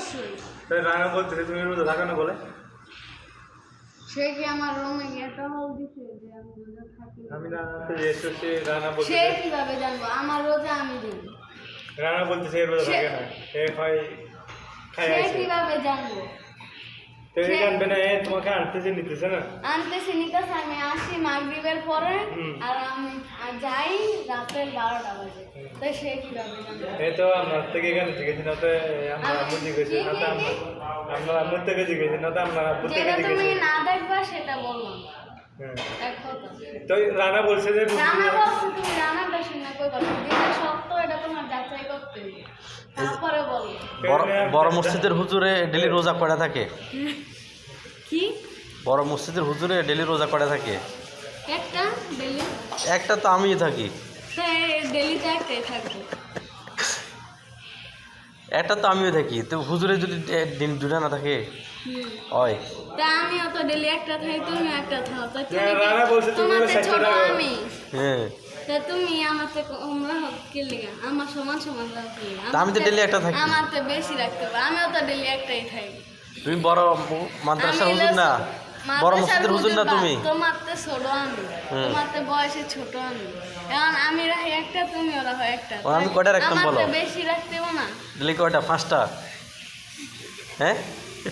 অবশ্যই। তাই রানা বলতেছে তুমি রোজা থাকো না বলে? সে কি আমার রুমে গিয়ে টহল দিছে যে আমি রোজা থাকি। না? আমি রানাতে জিজ্ঞেস করছি রানা সে কীভাবে জানব? আমার রোজা আমি দিই। রানা বলতেছে এর রোজা সে- থাকে না। সে হয় খাই সে কীভাবে জানব? তো এই জানবে না এ তোমাকে আনতেছে নিতেছে না? আনতেছি নিতেছে আমি আসি মাগরিবের পরে আর আমি যাই রাতের বারোটা বাজে। তো সে কীভাবে এই তো আমার থেকে এখানে জিজ্ঞেস না তো আমরা আমি- আম্মু জিজ্ঞেস না তো আমরা আম্মুর থেকে জিজ্ঞেস না তো আমরা আব্বুর থেকে তুমি না দেখবা সেটা বললাম। হ্যাঁ। তো। রানা বলছে যে রান্না বলছো তুমি রান্নাটা শুনে কই কথা? বড় বড় মসজিদের হুজুরে ডেলি রোজা করা থাকে? কি? বড় মসজিদের হুজুরে ডেলি রোজা করা থাকে? একটা ডেলি? একটা তো আমিই থাকি। একটাই থাকবে একটা তো আমিও থাকি। তো হুজুরে যদি দিন দুটা না থাকে হয়। তা আমিও তো ডেলি একটা থাকি তুমি একটা তা হ্যাঁ, তুমি তোমার ছোট আমি। হ্যাঁ। তা তুমি আমার লিগা? সমান সমান আমি তো daily একটা থাকি। আমার তো বেশি রাখতে হবে আমিও তো ডেলি একটাই থাকি। তুমি বড় মাদ্রাসার হুজুর না? বড় মসজিদের হুজুর না তুমি? তোমার তো ছোট আমি। হুম। তোমার তো বয়সে ছোট আমি। এখন আমি রাখি একটা তুমিও রাখো একটা। আমি কয়টা রাখতাম আমার তো বলো? বেশি রাখতে হবে না। ডেলি কয়টা? পাঁচটা? হ্যাঁ?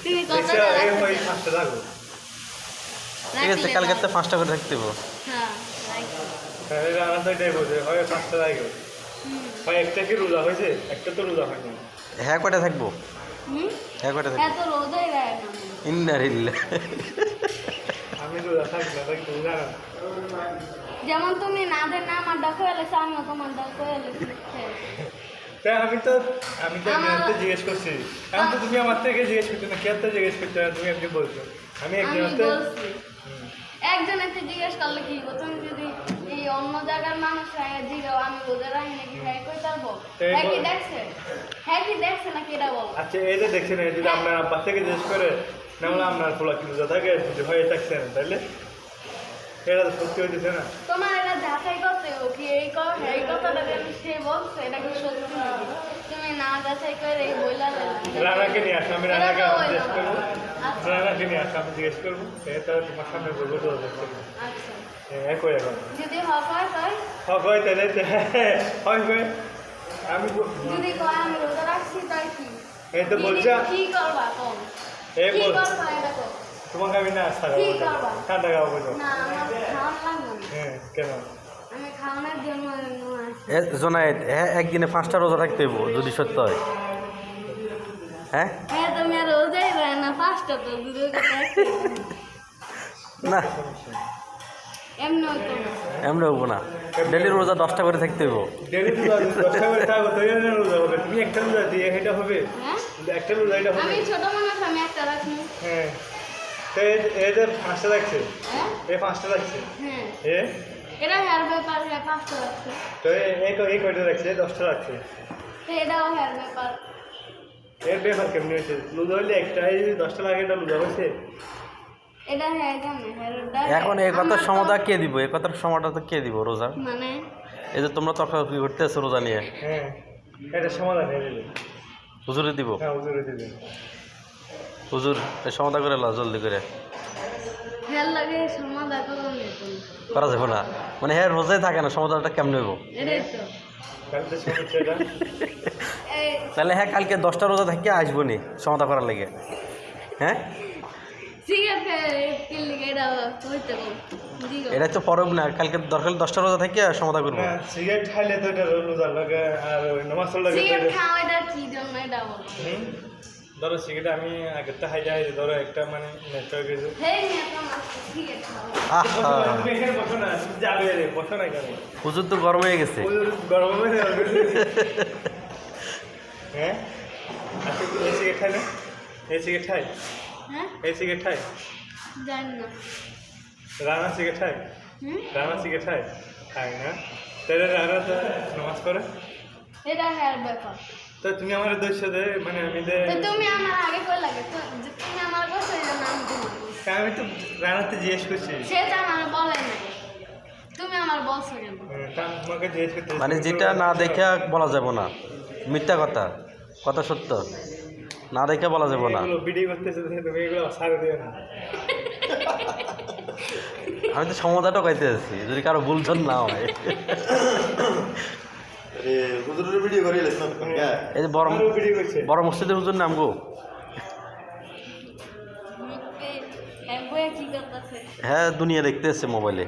তুমি ঠিক আছে কালকে পাঁচটা করে রাখতে। হ্যাঁ। হ্যাঁ, তো এটাই হয় পাঁচটা থাকো হুম। হয় একটা কি রোজা হয়েছে একটা তো রোজা হয়নি হ্যাঁ কয়টা থাকব? হ্যাঁ কয়টা থাকব? এত রোদই রায় না। ইন্নারিল্লা আমি রোজা থাকি না থাকি তুমি জানো। যেমন তুমি নাদের নাম আর ডাকো এলেছো আমিও তোমার ডাকো এলেছি তাই আমি তো আমি তো আমার- একজনকে জিজ্ঞেস করছি। এখন তো তুমি আমার থেকে জিজ্ঞেস করছ না কে তো জিজ্ঞেস করছ না তুমি একজন বলছো। আমি আমি একজনকে একজন এসে জিজ্ঞেস করলে কি? তুমি যদি অন্য জায়গার মানুষ হ্যাঁ জিগাও আমি রোজা রাখি নাকি হ্যাঁ কই পারব হ্যাঁ কি দেখছে হ্যাঁ কি দেখছে নাকি এটা বল? আচ্ছা এই যে দেখছেন এই যদি আপনার আব্বা থেকে জিজ্ঞেস করে না হলে আপনার পোলা কি রোজা থাকে যদি হয়ে থাকছেন তাহলে এটা তো সত্যি হইতেছে না। তোমার এটা যাচাই করতে হবে কি এই ক এই কথাটা আমি সে বলছে এটা কি সত্যি তুমি না যাচাই করে এই বইলা রানাকে নিয়ে আসো আমি রানাকে জিজ্ঞেস করব। আচ্ছা। রানাকে নিয়ে আসো আমি জিজ্ঞেস করব তাহলে তোমার সামনে বলব তো আচ্ছা। যদি হক হয় তাই। হয় হয় তাহলে হয় হয় আমি যদি কয় আমি রোজা রাখছি তাই কি? এই তো কি- কি করবা কম? এই বল তোমাকে আমি না আসতে কি করবা? ঠান্ডা খাব বলছো। না আমার খাওয়ান লাগবে হ্যাঁ কেন? আমি খাওয়ানোর জন্য আসি। এ হ্যাঁ একদিনে পাঁচটা রোজা হইব যদি সত্য হয়। হ্যাঁ? হ্যাঁ তুমি আর রোজাই না পাঁচটা তো দূরের কথা একটাই। না। এমনি। হব না। ডেলি রোজা দশটা করে থাকতে হইব দশটা করে থাকব তো এর রোজা হবে তুমি একটা রোজা দিয়ে এটা হবে? হ্যাঁ? হ্যাঁ। তো এই- এদের পাঁচটা রাখছে হ্যাঁ? এ পাঁচটা হ্যাঁ। এ? এটা হেয়ার ব্যাপার হ্যাঁ পাঁচটা রাখছে তো এই ক- এই কয়টা রাখছে দশটা এটাও হেয়ার ব্যাপার। এর ব্যাপার কেমনি হয়েছে? লুজা হইলে একটা দশটা লাগে এটা লুজা হয়েছে এটা হ্যাঁ জানে হেয়ারটা এখন এই কথার সমাধান কে দিব? এই কথার সমাধান তো কে দিব রোজা? মানে? এই যে তোমরা তর্কাতর্কি করতেছো রোজা নিয়ে? হ্যাঁ এটা সমাধান হুজুরে দিব? হ্যাঁ হুজুরে দিবে। হুজুর এই সমাধান করে লাও জলদি করে। সমাধা করা যাবে না। মানে হ্যাঁ রোজাই থাকে না সমাধানটা কেমন হইব? তাহলে হ্যাঁ কালকে দশটা রোজা থেকে আসব নি সমাধা করার লেগে। হ্যাঁ? এটা তো পরব না কালকে দরকার দশটা রোজা থেকে সমাধা করব। না সিগারেট খাইলে তো এটা লুজার লাগে আর ওই নামাজ পড়লে তো সিগারেট খাওয়া এটা কি জন্য এটা বলো? ধরো সিগারেট আমি আগের তো হাইডে হাইডে ধরো একটা মানে নেট হয়ে গেছে। হেই নিয়ে সিগারেট খাওয়া। আহা। তুমি এখানে বসো না তুমি যাবে রে বসো না কেন হুজুর তো গরম হয়ে গেছে। গরম হয়ে হ্যাঁ? আচ্ছা এই সিগারেট খাই না এই সিগারেট খাই। হ্যাঁ এই সিগারেট খাই জানি না। রানা সিগারেট খাই হুম? রানা সিগারেট খাই খাই না? তাহলে রানা তো নামাজ পড়ে? এটা হেয়ার ব্যাপার। তো তুমি আমার দোষ দে মানে আমি দে তুমি আমার আগে কই লাগে? তো তুমি আমার কাছে এটা নাম তুমি আমি তো রানাতে জিজ্ঞেস করছি। সে তো আমার বলে নাই। তুমি আমার বলছো কেন? হ্যাঁ, তোমাকে জিজ্ঞেস করতে মানে যেটা না দেখে বলা যাবে না। মিথ্যা কথা। কথা সত্য। না দেখে বলা যাবে না। আমি তো সমতাটা কইতে আছি যদি কারও ভুলজন না হয়। হ্যাঁ এই যে বড় মসজিদের হুজুর নাম গো হ্যাঁ বইয়া কি করতেছে? হ্যাঁ দুনিয়া দেখতে এসছে মোবাইলে।